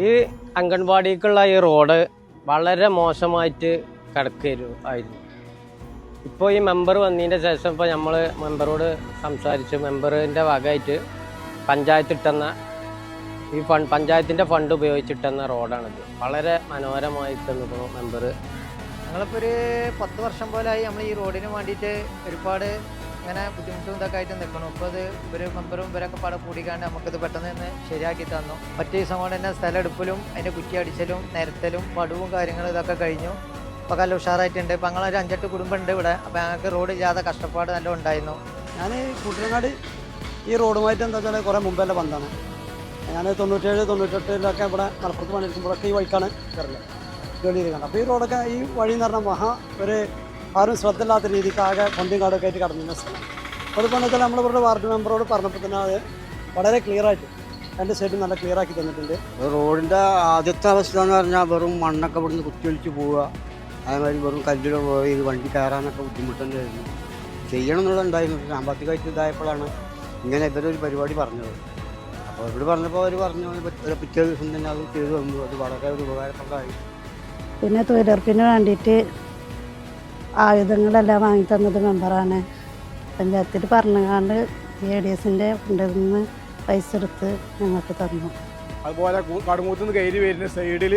ഈ അംഗൻവാടിക്കുള്ള ഈ റോഡ് വളരെ മോശമായിട്ട് കിടക്കുകയായിരുന്നു ആയിരുന്നു ഇപ്പോൾ ഈ മെമ്പർ വന്നതിന്റെ ശേഷം ഇപ്പോൾ നമ്മൾ മെമ്പറോട് സംസാരിച്ചു. മെമ്പറിന്റെ വകയായിട്ട് പഞ്ചായത്ത് ഇട്ടെന്ന ഈ ഫണ്ട് പഞ്ചായത്തിന്റെ ഫണ്ട് ഉപയോഗിച്ചിട്ടെന്ന റോഡാണിത്. വളരെ മനോഹരമായിട്ട് നിൽക്കുന്നു മെമ്പർ ഞങ്ങളിപ്പോൾ ഒരു പത്ത് വർഷം പോലായി നമ്മൾ ഈ റോഡിന് വേണ്ടിയിട്ട് ഒരുപാട് ഇങ്ങനെ ബുദ്ധിമുട്ടും ഇതൊക്കെ ആയിട്ട് നിൽക്കണം ഇപ്പോൾ അത് ഇവർ മെമ്പറും ഇവരൊക്കെ പാടെ കൂടിക്കാണ്ട് നമുക്കിത് പെട്ടെന്ന് തന്നെ ശരിയാക്കി തന്നു. മറ്റേ ദിവസം കൊണ്ട് തന്നെ സ്ഥലം എടുക്കലും അതിന്റെ കുറ്റി അടിച്ചലും നിരത്തലും പടുവും കാര്യങ്ങളും ഇതൊക്കെ കഴിഞ്ഞു. ഇപ്പോൾ നല്ല ഉഷാറായിട്ടുണ്ട്. ഇപ്പം ഞങ്ങളൊരു അഞ്ചെട്ട് കുടുംബം ഉണ്ട് ഇവിടെ. അപ്പോൾ ഞങ്ങൾക്ക് റോഡ് ഇല്ലാതെ കഷ്ടപ്പാട് നല്ല ഉണ്ടായിരുന്നു. ഞാൻ കുട്ടനാട് ഈ റോഡുമായിട്ട് എന്താ വെച്ചാൽ കുറേ മുമ്പെല്ലാം വന്നാണ് ഞാൻ തൊണ്ണൂറ്റേഴ് തൊണ്ണൂറ്റെട്ടിലൊക്കെ ഇവിടെ മലപ്പുറത്ത് പണിയെടുക്കുമ്പോഴൊക്കെ ഈ വഴിക്കാണ് കയറില്ല ജോലി കണ്ടത് അപ്പോൾ ഈ റോഡൊക്കെ ഈ വഴി എന്ന് പറഞ്ഞാൽ മഹാ ഒരു ആരും ശ്രദ്ധയില്ലാത്ത രീതിക്ക് ആകെ ഫണ്ടും കാർഡൊക്കെ ആയിട്ട് കടന്നിരുന്ന സ്ഥലം അതിപ്പോൾ വെച്ചാൽ നമ്മളിവിടെ വാർഡ് മെമ്പറോട് പറഞ്ഞപ്പോൾ തന്നെ അത് വളരെ ക്ലിയർ ആയിട്ട് രണ്ട് സൈഡും നല്ല ക്ലിയർ ആക്കി തന്നിട്ടുണ്ട്. റോഡിന്റെ ആദ്യത്തെ അവസ്ഥ എന്ന് പറഞ്ഞാൽ വെറും മണ്ണൊക്കെ ഇവിടുന്ന് കുത്തിയൊളിച്ച് പോവുക. അതേമാതിരി വെറും കല്ലിൽ പോയി ഇത് വണ്ടി കയറാനൊക്കെ ബുദ്ധിമുട്ടുണ്ടായിരുന്നു ചെയ്യണം എന്നുള്ളതുണ്ടായിരുന്നു സാമ്പത്തികമായിട്ട് ഇതായപ്പോഴാണ് ഇങ്ങനെ ഇവരൊരു പരിപാടി പറഞ്ഞത്. അപ്പോൾ ഇവർ പറഞ്ഞപ്പോൾ അവർ പറഞ്ഞു "അത് പറ്റ- ഒരു പിറ്റേ ദിവസം തന്നെ അത് ചെയ്തു തന്നു. അത് വളരെ ഒരു ഉപകാരപ്രദമായി. പിന്നെ തൊഴിലുറപ്പിന് വേണ്ടിയിട്ട് ആയുധങ്ങളെല്ലാം വാങ്ങി തന്നത് മെമ്പറാണ്. പഞ്ചായത്തിൽ പറഞ്ഞുകൊണ്ട് എ ഡി എസിന്റെ ഫണ്ടിൽ നിന്ന് പൈസ എടുത്ത് ഞങ്ങൾക്ക് തന്നു. അതുപോലെ കടുമൂത്ത് കടുങ്ങൂത്ത് നിന്ന് കയറി വരുന്ന സൈഡിൽ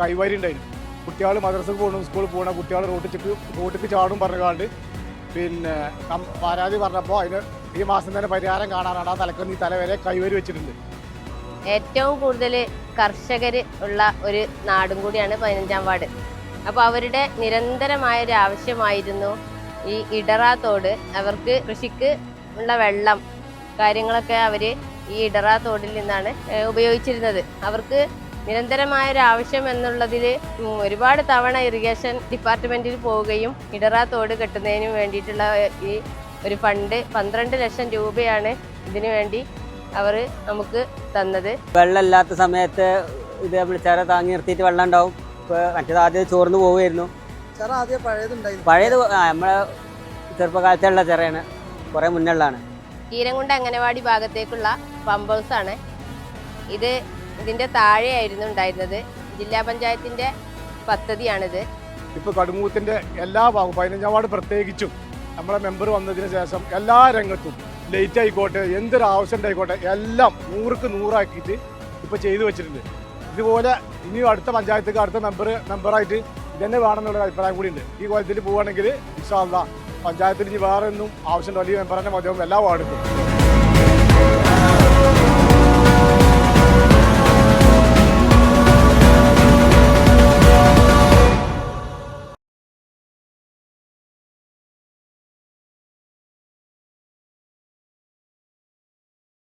കൈവരി ഉണ്ടായിരുന്നു. കുട്ടികൾ മദ്രസക്ക് പോകണം സ്കൂളിൽ പോകണ കുട്ടികൾ റോട്ടിക്ക് റോട്ടിക്ക് ചാടും പറഞ്ഞുകൊണ്ട് പിന്നെ പരാതി പറഞ്ഞപ്പോൾ അതിന് ഈ മാസം തന്നെ പരിഹാരം കാണാനാണ്. ആ തലക്ക് ഈ തലവരെ കൈവരി വെച്ചിട്ടുണ്ട്. ഏറ്റവും കൂടുതൽ കർഷകർ ഉള്ള ഒരു നാടും കൂടിയാണ് പതിനഞ്ചാം വാർഡ്. അപ്പോൾ അവരുടെ നിരന്തരമായ ഒരു ആവശ്യമായിരുന്നു ഈ ഇടറ തോട് അവർക്ക് കൃഷിക്ക് ഉള്ള വെള്ളം കാര്യങ്ങളൊക്കെ അവർ ഈ ഇടറ തോടിൽ നിന്നാണ് ഉപയോഗിച്ചിരുന്നത്. അവർക്ക് നിരന്തരമായ ഒരു ആവശ്യം എന്നുള്ളതിൽ ഒരുപാട് തവണ ഇറിഗേഷൻ ഡിപ്പാർട്ട്മെന്റിൽ പോവുകയും ഇടറ തോട് കെട്ടുന്നതിന് വേണ്ടിയിട്ടുള്ള ഈ ഒരു ഫണ്ട് പന്ത്രണ്ട് ലക്ഷം രൂപയാണ് ഇതിനു വേണ്ടി അവർ നമുക്ക് തന്നത്. വെള്ളമില്ലാത്ത സമയത്ത് ഇത് വിളിച്ചാരെ താങ്ങി നിർത്തിയിട്ട് വെള്ളം ഉണ്ടാവും. ഇപ്പോൾ മറ്റേത് ആദ്യം ചോർന്ന് പോവുമായിരുന്നു. ചില ആദ്യം പഴയതുണ്ടായിരുന്നു. പഴയത് ആ, നമ്മളെ ചെറുപ്പകാലത്തുള്ള ചെറിയാണ്. കുറേ മുന്നുള്ളതാണ് കീരങ്കുണ്ട് അംഗനവാടി ഭാഗത്തേക്കുള്ള പമ്പ് ഹൗസ് ആണ്. ഇത് ഇതിന്റെ താഴെയായിരുന്നു ഉണ്ടായിരുന്നത്. ജില്ലാ പഞ്ചായത്തിന്റെ പദ്ധതിയാണിത്. ഇപ്പോൾ കടുമൂത്തിന്റെ എല്ലാ ഭാഗവും പതിനഞ്ചാം വാർഡ് പ്രത്യേകിച്ചും നമ്മളെ മെമ്പർ വന്നതിന് ശേഷം എല്ലാ രംഗത്തും ലൈറ്റ് ആയിക്കോട്ടെ എന്തൊരു ആവശ്യം ഉണ്ടായിക്കോട്ടെ എല്ലാം നൂറുക്ക് നൂറാക്കിയിട്ട് ഇപ്പോൾ ചെയ്തു വെച്ചിട്ടുണ്ട്. ഇതുപോലെ ഇനിയും അടുത്ത പഞ്ചായത്തേക്ക് അടുത്ത മെമ്പർ മെമ്പറായിട്ട് ഇതന്നെ വേണമെന്നുള്ള അഭിപ്രായം കൂടി ഉണ്ട്. ഈ കോലത്തിൽ പോവുകയാണെങ്കിൽ ഇൻഷാല്ല പഞ്ചായത്തിൽ ഇനി വേറെ ഒന്നും ആവശ്യമുണ്ടോ അല്ലെങ്കിൽ മെമ്പറിന്റെ മതിയാവും. എല്ലാ വാർഡിലും